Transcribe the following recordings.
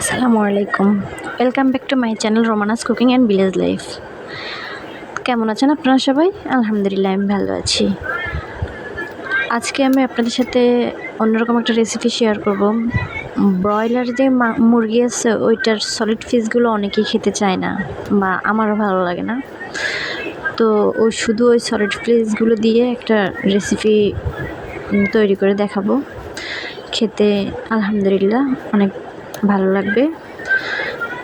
আসসালামু আলাইকুম। Welcome back to my channel Romana's cooking and village life কেমন আছেন আপনারা সবাই? আলহামদুলিল্লাহ, আমি ভালো আছি। আজকে আমি আপনাদের সাথে অন্যরকম একটা রেসিপি শেয়ার করব। ব্রয়লার যে মুরগি আছে, ওইটার সলিড ফিসগুলো অনেকেই খেতে চায় না, বা আমারও ভালো লাগে না। তো ওই শুধু ওই সলিড ফিসগুলো দিয়ে একটা রেসিপি তৈরি করে দেখাবো। খেতে আলহামদুলিল্লাহ অনেক ভালো লাগবে।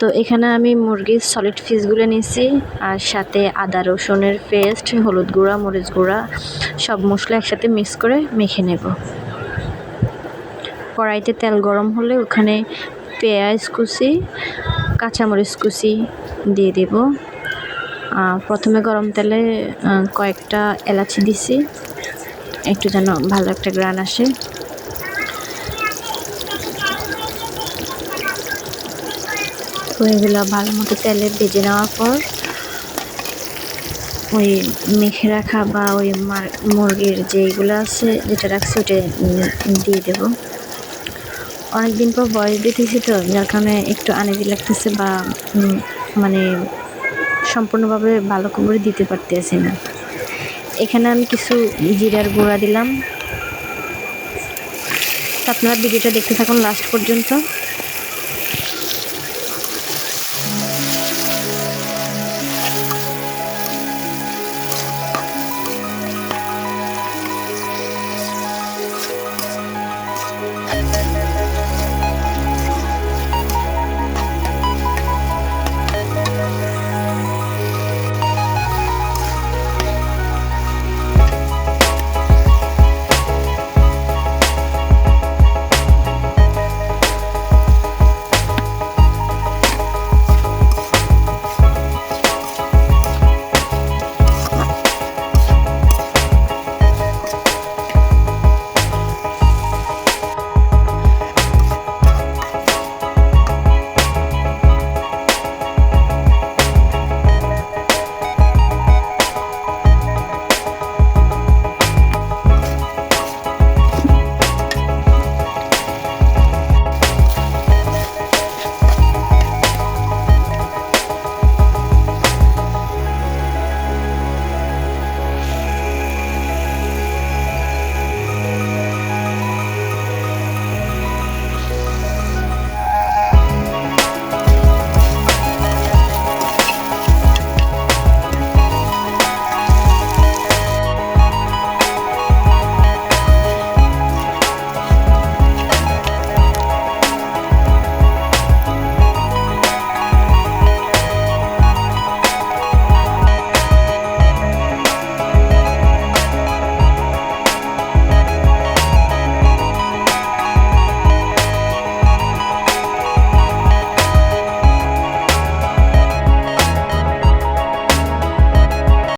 তো এখানে আমি মুরগির সলিড ফিসগুলো নিয়েছি, আর সাথে আদা, রসুনের পেস্ট হলুদ গুঁড়া, মরিচ গুঁড়া, সব মশলা একসাথে মিক্স করে মেখে নেব। কড়াইতে তেল গরম হলে ওখানে পেঁয়াজ কুচি, কাঁচামরিচ কুচি দিয়ে দেব। প্রথমে গরম তেলে কয়েকটা এলাচি দিছি, একটু যেন ভালো একটা গ্রান আসে। তো এগুলো ভালো মতো তেলে ভেজে নেওয়ার পর ওই মেখে রাখা বা ওই মার- মুরগির যেগুলো আছে, যেটা রাখছি ওটা দিয়ে দেব। অনেক দিন পর বয়স দিতেছি তো, যার কারণে একটু আনেজি লাগতেছে বা মানে সম্পূর্ণভাবে ভালো করে দিতে পারতেছি না। এখানে আমি কিছু জিরার গুঁড়া দিলাম। আপনারা ভিডিওটা দেখতে থাকুন লাস্ট পর্যন্ত।